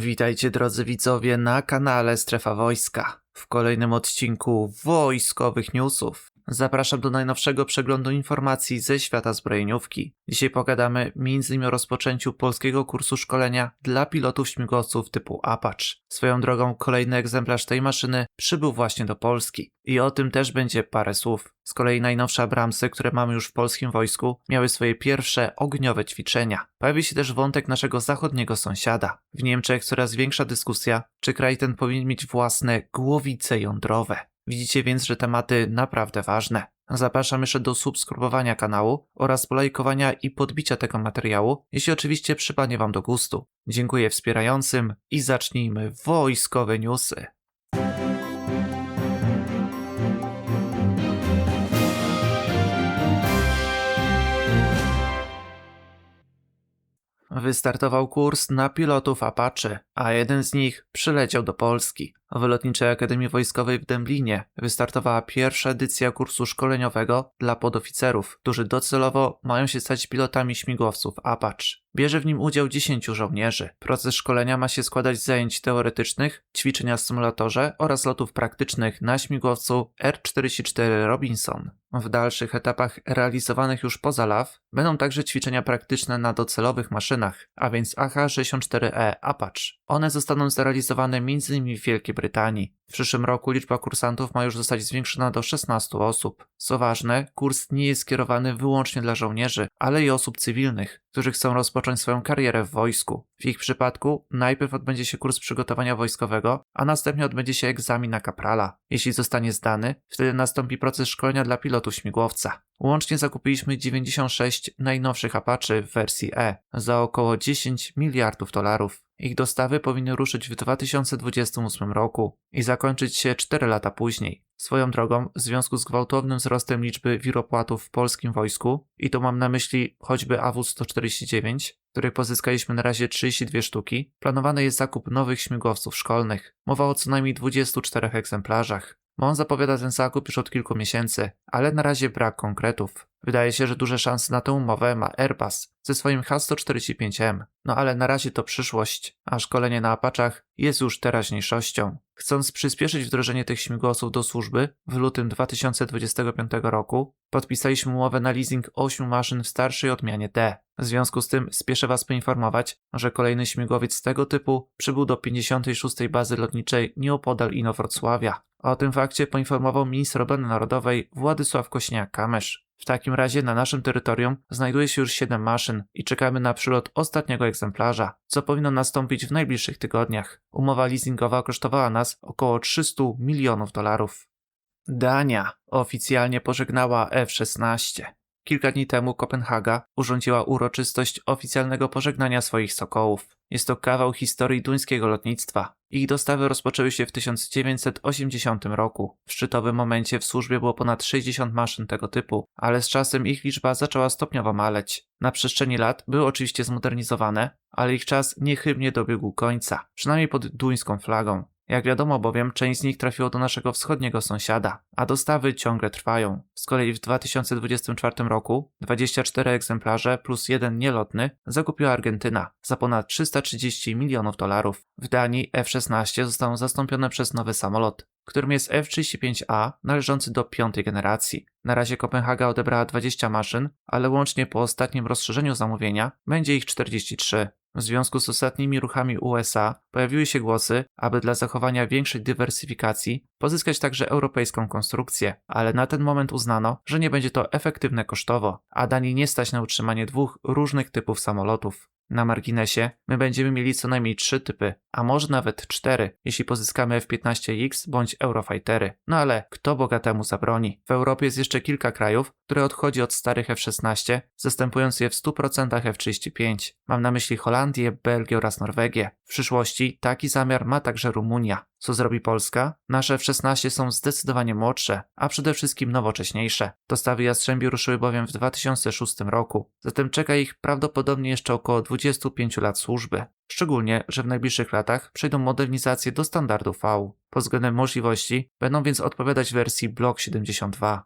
Witajcie drodzy widzowie na kanale Strefa Wojska. W kolejnym odcinku wojskowych newsów. Zapraszam do najnowszego przeglądu informacji ze świata zbrojeniówki. Dzisiaj pogadamy m.in. o rozpoczęciu polskiego kursu szkolenia dla pilotów śmigłowców typu Apache. Swoją drogą kolejny egzemplarz tej maszyny przybył właśnie do Polski. I o tym też będzie parę słów. Z kolei najnowsze Abramsy, które mamy już w polskim wojsku, miały swoje pierwsze ogniowe ćwiczenia. Pojawi się też wątek naszego zachodniego sąsiada. W Niemczech coraz większa dyskusja, czy kraj ten powinien mieć własne głowice jądrowe. Widzicie więc, że tematy naprawdę ważne. Zapraszam jeszcze do subskrybowania kanału oraz polajkowania i podbicia tego materiału, jeśli oczywiście przypadnie Wam do gustu. Dziękuję wspierającym i zacznijmy wojskowe newsy. Wystartował kurs na pilotów Apache, a jeden z nich przyleciał do Polski. W Lotniczej Akademii Wojskowej w Dęblinie wystartowała pierwsza edycja kursu szkoleniowego dla podoficerów, którzy docelowo mają się stać pilotami śmigłowców Apache. Bierze w nim udział 10 żołnierzy. Proces szkolenia ma się składać z zajęć teoretycznych, ćwiczenia w symulatorze oraz lotów praktycznych na śmigłowcu R-44 Robinson. W dalszych etapach realizowanych już poza LAW będą także ćwiczenia praktyczne na docelowych maszynach, a więc AH-64E Apache. One zostaną zrealizowane m.in. w Wielkiej Brytanii. W przyszłym roku liczba kursantów ma już zostać zwiększona do 16 osób. Co ważne, kurs nie jest skierowany wyłącznie dla żołnierzy, ale i osób cywilnych, którzy chcą rozpocząć swoją karierę w wojsku. W ich przypadku najpierw odbędzie się kurs przygotowania wojskowego, a następnie odbędzie się egzamin na kaprala. Jeśli zostanie zdany, wtedy nastąpi proces szkolenia dla pilotów śmigłowca. Łącznie zakupiliśmy 96 najnowszych Apache w wersji E za około 10 miliardów dolarów. Ich dostawy powinny ruszyć w 2028 roku i zakończyć się 4 lata później. Swoją drogą, w związku z gwałtownym wzrostem liczby wiropłatów w polskim wojsku, i tu mam na myśli choćby AW-149, których pozyskaliśmy na razie 32 sztuki, planowany jest zakup nowych śmigłowców szkolnych. Mowa o co najmniej 24 egzemplarzach. MON zapowiada ten zakup już od kilku miesięcy, ale na razie brak konkretów. Wydaje się, że duże szanse na tę umowę ma Airbus ze swoim H-145M. No ale na razie to przyszłość, a szkolenie na Apaczach jest już teraźniejszością. Chcąc przyspieszyć wdrożenie tych śmigłowców do służby, w lutym 2025 roku podpisaliśmy umowę na leasing 8 maszyn w starszej odmianie D. W związku z tym spieszę Was poinformować, że kolejny śmigłowiec tego typu przybył do 56. bazy lotniczej nieopodal Inowrocławia. O tym fakcie poinformował minister obrony narodowej Władysław Kośniak-Kamysz. W takim razie na naszym terytorium znajduje się już 7 maszyn i czekamy na przylot ostatniego egzemplarza, co powinno nastąpić w najbliższych tygodniach. Umowa leasingowa kosztowała nas około 300 milionów dolarów. Dania oficjalnie pożegnała F-16. Kilka dni temu Kopenhaga urządziła uroczystość oficjalnego pożegnania swoich sokołów. Jest to kawał historii duńskiego lotnictwa. Ich dostawy rozpoczęły się w 1980 roku. W szczytowym momencie w służbie było ponad 60 maszyn tego typu, ale z czasem ich liczba zaczęła stopniowo maleć. Na przestrzeni lat były oczywiście zmodernizowane, ale ich czas niechybnie dobiegł końca, przynajmniej pod duńską flagą. Jak wiadomo bowiem, część z nich trafiło do naszego wschodniego sąsiada, a dostawy ciągle trwają. Z kolei w 2024 roku 24 egzemplarze plus jeden nielotny zakupiła Argentyna za ponad 330 milionów dolarów. W Danii F-16 zostaną zastąpione przez nowy samolot, którym jest F-35A należący do piątej generacji. Na razie Kopenhaga odebrała 20 maszyn, ale łącznie po ostatnim rozszerzeniu zamówienia będzie ich 43. W związku z ostatnimi ruchami USA pojawiły się głosy, aby dla zachowania większej dywersyfikacji pozyskać także europejską konstrukcję, ale na ten moment uznano, że nie będzie to efektywne kosztowo, a Danii nie stać na utrzymanie dwóch różnych typów samolotów. Na marginesie, my będziemy mieli co najmniej trzy typy, a może nawet cztery, jeśli pozyskamy F-15X bądź Eurofightery. No ale kto bogatemu zabroni? W Europie jest jeszcze kilka krajów, które odchodzi od starych F-16, zastępując je w 100% F-35. Mam na myśli Holandię, Belgię oraz Norwegię. W przyszłości taki zamiar ma także Rumunia. Co zrobi Polska? Nasze F-16 są zdecydowanie młodsze, a przede wszystkim nowocześniejsze. Dostawy Jastrzębi ruszyły bowiem w 2006 roku, zatem czeka ich prawdopodobnie jeszcze około 25 lat służby. Szczególnie, że w najbliższych latach przejdą modernizację do standardu V. Pod względem możliwości będą więc odpowiadać wersji Block 72.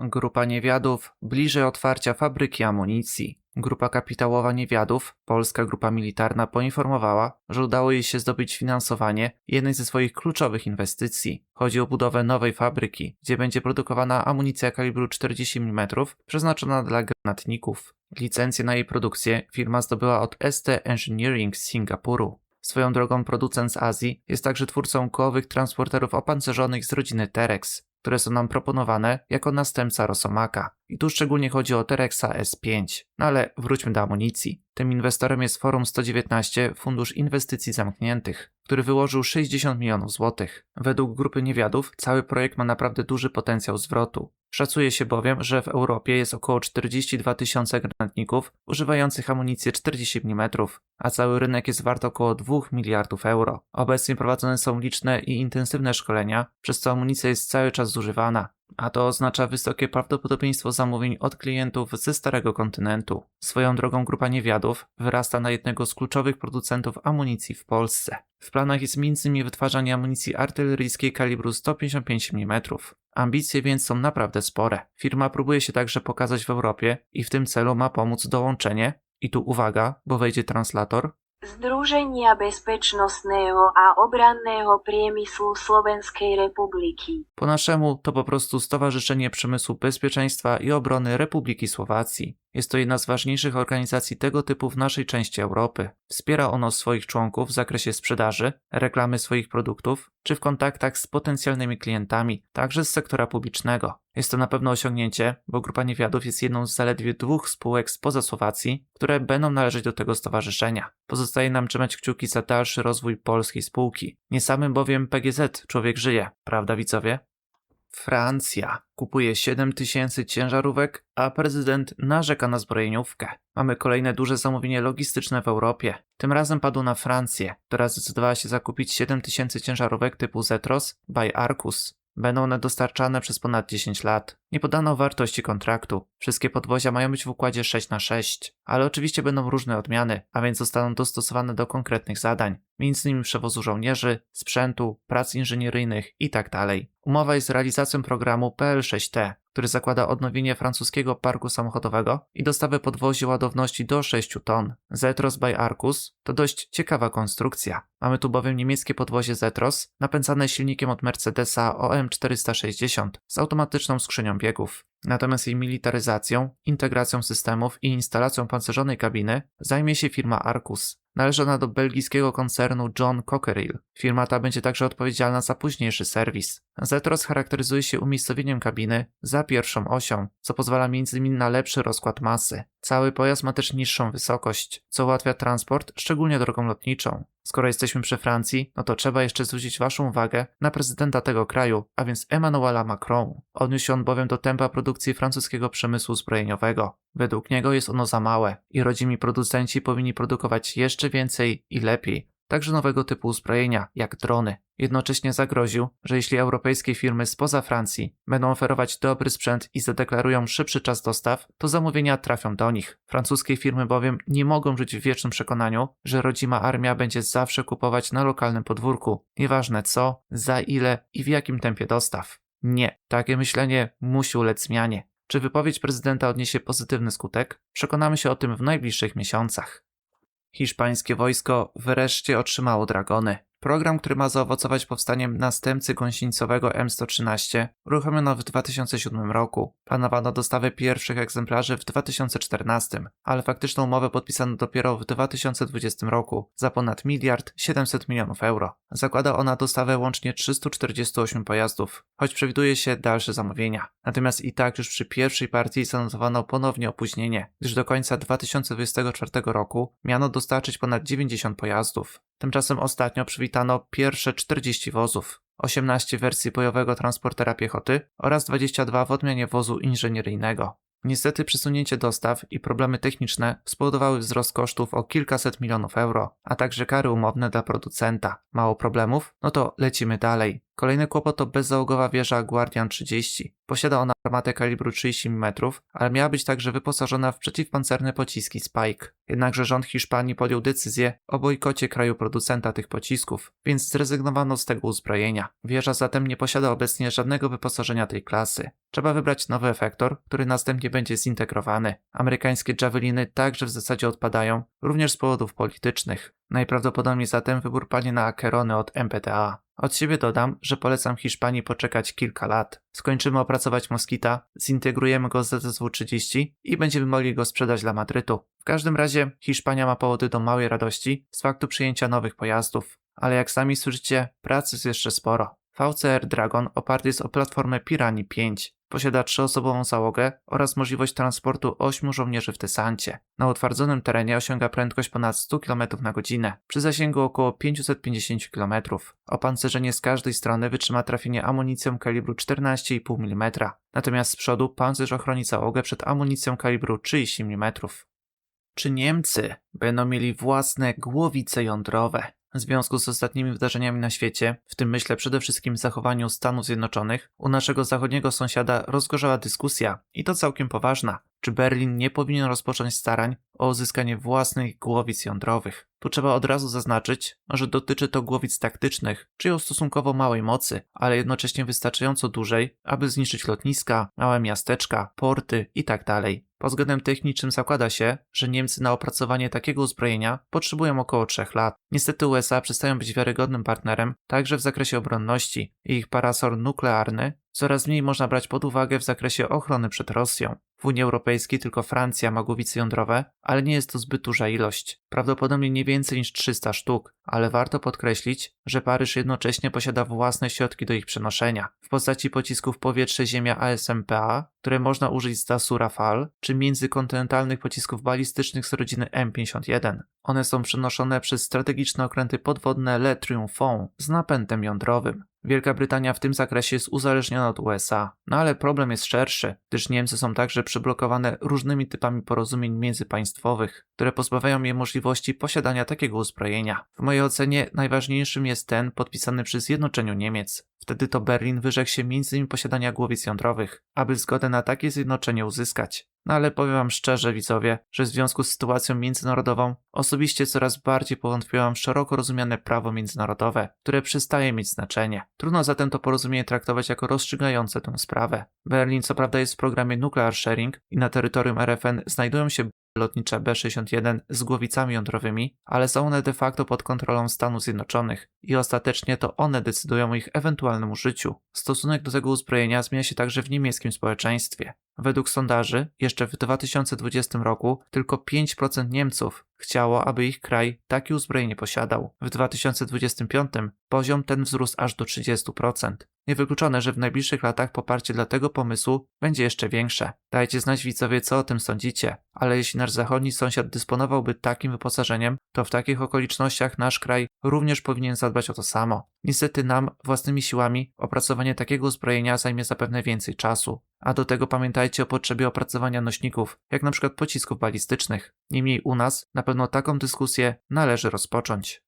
Grupa Niewiadów bliżej otwarcia fabryki amunicji. Grupa kapitałowa Niewiadów, polska grupa militarna, poinformowała, że udało jej się zdobyć finansowanie jednej ze swoich kluczowych inwestycji. Chodzi o budowę nowej fabryki, gdzie będzie produkowana amunicja kalibru 40 mm przeznaczona dla granatników. Licencję na jej produkcję firma zdobyła od ST Engineering z Singapuru. Swoją drogą producent z Azji jest także twórcą kołowych transporterów opancerzonych z rodziny Terex, które są nam proponowane jako następca Rosomaka. I tu szczególnie chodzi o Terexa S5. No ale wróćmy do amunicji. Tym inwestorem jest Forum 119, Fundusz Inwestycji Zamkniętych, który wyłożył 60 milionów złotych. Według grupy niewiadów cały projekt ma naprawdę duży potencjał zwrotu. Szacuje się bowiem, że w Europie jest około 42 tysiące granatników używających amunicję 40 mm, a cały rynek jest wart około 2 miliardów euro. Obecnie prowadzone są liczne i intensywne szkolenia, przez co amunicja jest cały czas zużywana a to oznacza wysokie prawdopodobieństwo zamówień od klientów ze starego kontynentu. Swoją drogą grupa niewiadów wyrasta na jednego z kluczowych producentów amunicji w Polsce. W planach jest m.in. wytwarzanie amunicji artyleryjskiej kalibru 155 mm. Ambicje więc są naprawdę spore. Firma próbuje się także pokazać w Europie i w tym celu ma pomóc dołączenie, i tu uwaga, bo wejdzie translator, Združenia bezpečnostného a obranného priemyslu Slovenskej republiky. Po naszemu to po prostu Stowarzyszenie Przemysłu Bezpieczeństwa i Obrony Republiki Słowacji. Jest to jedna z ważniejszych organizacji tego typu w naszej części Europy. Wspiera ono swoich członków w zakresie sprzedaży, reklamy swoich produktów czy w kontaktach z potencjalnymi klientami, także z sektora publicznego. Jest to na pewno osiągnięcie, bo Grupa Niewiadów jest jedną z zaledwie dwóch spółek spoza Słowacji, które będą należeć do tego stowarzyszenia. Pozostaje nam trzymać kciuki za dalszy rozwój polskiej spółki. Nie samym bowiem PGZ człowiek żyje, prawda widzowie? Francja kupuje 7 tysięcy ciężarówek, a prezydent narzeka na zbrojeniówkę. Mamy kolejne duże zamówienie logistyczne w Europie. Tym razem padło na Francję, która zdecydowała się zakupić 7 tysięcy ciężarówek typu Zetros by Arcus. Będą one dostarczane przez ponad 10 lat. Nie podano wartości kontraktu. Wszystkie podwozia mają być w układzie 6 na 6 ale oczywiście będą różne odmiany, a więc zostaną dostosowane do konkretnych zadań, m.in. przewozu żołnierzy, sprzętu, prac inżynieryjnych itd. Tak Umowa jest realizacją programu PL6T, który zakłada odnowienie francuskiego parku samochodowego i dostawę podwozi ładowności do 6 ton. Zetros by Arcus to dość ciekawa konstrukcja. Mamy tu bowiem niemieckie podwozie Zetros, napędzane silnikiem od Mercedesa OM460 z automatyczną skrzynią biegów. Natomiast jej militaryzacją, integracją systemów i instalacją pancerzonej kabiny zajmie się firma Arcus. Należy ona do belgijskiego koncernu John Cockerill. Firma ta będzie także odpowiedzialna za późniejszy serwis. Zetros charakteryzuje się umiejscowieniem kabiny za pierwszą osią, co pozwala m.in. na lepszy rozkład masy. Cały pojazd ma też niższą wysokość, co ułatwia transport, szczególnie drogą lotniczą. Skoro jesteśmy przy Francji, no to trzeba jeszcze zwrócić Waszą uwagę na prezydenta tego kraju, a więc Emmanuela Macron. Odniósł się on bowiem do tempa produkcji francuskiego przemysłu zbrojeniowego. Według niego jest ono za małe i rodzimi producenci powinni produkować jeszcze więcej i lepiej, także nowego typu uzbrojenia, jak drony. Jednocześnie zagroził, że jeśli europejskie firmy spoza Francji będą oferować dobry sprzęt i zadeklarują szybszy czas dostaw, to zamówienia trafią do nich. Francuskie firmy bowiem nie mogą żyć w wiecznym przekonaniu, że rodzima armia będzie zawsze kupować na lokalnym podwórku, nieważne co, za ile i w jakim tempie dostaw. Nie, takie myślenie musi ulec zmianie. Czy wypowiedź prezydenta odniesie pozytywny skutek? Przekonamy się o tym w najbliższych miesiącach. Hiszpańskie wojsko wreszcie otrzymało dragony. Program, który ma zaowocować powstaniem następcy gąsienicowego M113, uruchomiono w 2007 roku. Planowano dostawę pierwszych egzemplarzy w 2014, ale faktyczną umowę podpisano dopiero w 2020 roku za ponad miliard 700 milionów euro. Zakłada ona dostawę łącznie 348 pojazdów, choć przewiduje się dalsze zamówienia. Natomiast i tak już przy pierwszej partii zanotowano ponownie opóźnienie, gdyż do końca 2024 roku miano dostarczyć ponad 90 pojazdów. Tymczasem ostatnio przywitano pierwsze 40 wozów, 18 wersji bojowego transportera piechoty oraz 22 w odmianie wozu inżynieryjnego. Niestety przesunięcie dostaw i problemy techniczne spowodowały wzrost kosztów o kilkaset milionów euro, a także kary umowne dla producenta. Mało problemów? No to lecimy dalej. Kolejny kłopot to bezzałogowa wieża Guardian 30. Posiada ona armatę kalibru 30 mm, ale miała być także wyposażona w przeciwpancerne pociski Spike. Jednakże rząd Hiszpanii podjął decyzję o bojkocie kraju producenta tych pocisków, więc zrezygnowano z tego uzbrojenia. Wieża zatem nie posiada obecnie żadnego wyposażenia tej klasy. Trzeba wybrać nowy efektor, który następnie będzie zintegrowany. Amerykańskie Javeliny także w zasadzie odpadają, również z powodów politycznych. Najprawdopodobniej zatem wybór panie na Akerony od MPTA. Od siebie dodam, że polecam Hiszpanii poczekać kilka lat. Skończymy opracować Moskita, zintegrujemy go z ZSW-30 i będziemy mogli go sprzedać dla Madrytu. W każdym razie Hiszpania ma powody do małej radości z faktu przyjęcia nowych pojazdów. Ale jak sami słyszycie, pracy jest jeszcze sporo. VCR Dragon oparty jest o platformę Pirani 5. Posiada trzyosobową załogę oraz możliwość transportu 8 żołnierzy w desancie. Na utwardzonym terenie osiąga prędkość ponad 100 km na godzinę, przy zasięgu około 550 km. Opancerzenie z każdej strony wytrzyma trafienie amunicją kalibru 14,5 mm, natomiast z przodu pancerz ochroni załogę przed amunicją kalibru 30 mm. Czy Niemcy będą mieli własne głowice jądrowe? W związku z ostatnimi wydarzeniami na świecie, w tym myślę przede wszystkim zachowaniu Stanów Zjednoczonych, u naszego zachodniego sąsiada rozgorzała dyskusja, i to całkiem poważna, czy Berlin nie powinien rozpocząć starań o uzyskanie własnych głowic jądrowych. Tu trzeba od razu zaznaczyć, że dotyczy to głowic taktycznych, czyli o stosunkowo małej mocy, ale jednocześnie wystarczająco dużej, aby zniszczyć lotniska, małe miasteczka, porty itd. Pod względem technicznym zakłada się, że Niemcy na opracowanie takiego uzbrojenia potrzebują około 3 lat. Niestety USA przestają być wiarygodnym partnerem także w zakresie obronności i ich parasol nuklearny coraz mniej można brać pod uwagę w zakresie ochrony przed Rosją. W Unii Europejskiej tylko Francja ma głowice jądrowe, ale nie jest to zbyt duża ilość. Prawdopodobnie nie więcej niż 300 sztuk, ale warto podkreślić, że Paryż jednocześnie posiada własne środki do ich przenoszenia w postaci pocisków powietrze-ziemia ASMPA, które można użyć z Dasu Rafale, czy międzykontynentalnych pocisków balistycznych z rodziny M51. One są przenoszone przez strategiczne okręty podwodne Le Triomphant z napędem jądrowym. Wielka Brytania w tym zakresie jest uzależniona od USA, no ale problem jest szerszy, gdyż Niemcy są także przyblokowane różnymi typami porozumień międzypaństwowych, które pozbawiają je możliwości posiadania takiego uzbrojenia. W mojej ocenie najważniejszym jest ten podpisany przy Zjednoczeniu Niemiec. Wtedy to Berlin wyrzekł się m.in. posiadania głowic jądrowych, aby zgodę na takie zjednoczenie uzyskać. No ale powiem wam szczerze, widzowie, że w związku z sytuacją międzynarodową osobiście coraz bardziej powątpiłam w szeroko rozumiane prawo międzynarodowe, które przestaje mieć znaczenie. Trudno zatem to porozumienie traktować jako rozstrzygające tę sprawę. Berlin co prawda jest w programie Nuclear Sharing i na terytorium RFN znajdują się lotnicze B-61 z głowicami jądrowymi, ale są one de facto pod kontrolą Stanów Zjednoczonych i ostatecznie to one decydują o ich ewentualnym użyciu. Stosunek do tego uzbrojenia zmienia się także w niemieckim społeczeństwie. Według sondaży, jeszcze w 2020 roku tylko 5% Niemców chciało, aby ich kraj takie uzbrojenie posiadał. W 2025 poziom ten wzrósł aż do 30%. Niewykluczone, że w najbliższych latach poparcie dla tego pomysłu będzie jeszcze większe. Dajcie znać widzowie, co o tym sądzicie, ale jeśli nasz zachodni sąsiad dysponowałby takim wyposażeniem, to w takich okolicznościach nasz kraj również powinien zadbać o to samo. Niestety nam, własnymi siłami, opracowanie takiego uzbrojenia zajmie zapewne więcej czasu. A do tego pamiętajcie o potrzebie opracowania nośników, jak na przykład pocisków balistycznych. Niemniej u nas na pewno taką dyskusję należy rozpocząć.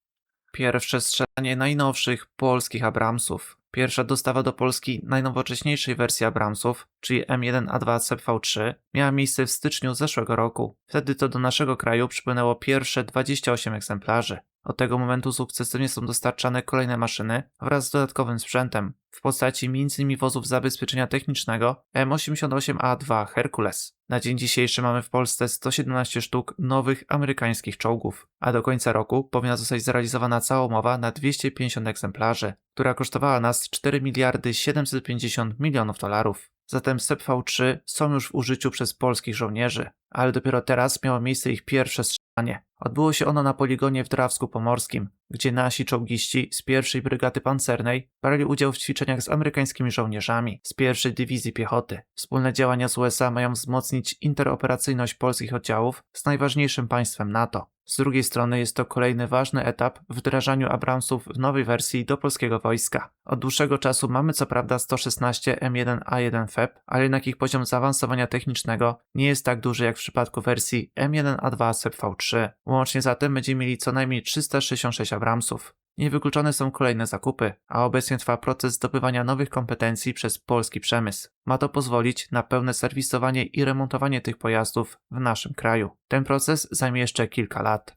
Pierwsze strzelanie najnowszych polskich Abramsów. Pierwsza dostawa do Polski najnowocześniejszej wersji Abramsów, czyli M1A2 CV3, miała miejsce w styczniu zeszłego roku. Wtedy to do naszego kraju przypłynęło pierwsze 28 egzemplarzy. Od tego momentu sukcesywnie są dostarczane kolejne maszyny wraz z dodatkowym sprzętem w postaci m.in. wozów zabezpieczenia technicznego M88A2 Hercules. Na dzień dzisiejszy mamy w Polsce 117 sztuk nowych amerykańskich czołgów, a do końca roku powinna zostać zrealizowana cała umowa na 250 egzemplarzy, która kosztowała nas 4 miliardy 750 milionów dolarów. Zatem SEPV-3 są już w użyciu przez polskich żołnierzy, ale dopiero teraz miało miejsce ich pierwsze strzelanie. Odbyło się ono na poligonie w Drawsku Pomorskim, gdzie nasi czołgiści z pierwszej brygady pancernej brali udział w ćwiczeniach z amerykańskimi żołnierzami z pierwszej dywizji piechoty. Wspólne działania z USA mają wzmocnić interoperacyjność polskich oddziałów z najważniejszym państwem NATO. Z drugiej strony jest to kolejny ważny etap w wdrażaniu Abramsów w nowej wersji do polskiego wojska. Od dłuższego czasu mamy co prawda 116 M1A1 FEP, ale jednak ich poziom zaawansowania technicznego nie jest tak duży jak w przypadku wersji M1A2 SEPV3. Łącznie zatem będziemy mieli co najmniej 366 Abramsów. Niewykluczone są kolejne zakupy, a obecnie trwa proces zdobywania nowych kompetencji przez polski przemysł. Ma to pozwolić na pełne serwisowanie i remontowanie tych pojazdów w naszym kraju. Ten proces zajmie jeszcze kilka lat.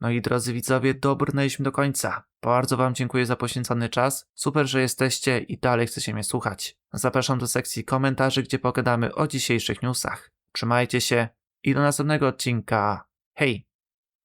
No i drodzy widzowie, dobrnęliśmy do końca. Bardzo Wam dziękuję za poświęcony czas. Super, że jesteście i dalej chcecie mnie słuchać. Zapraszam do sekcji komentarzy, gdzie pogadamy o dzisiejszych newsach. Trzymajcie się i do następnego odcinka. Hej!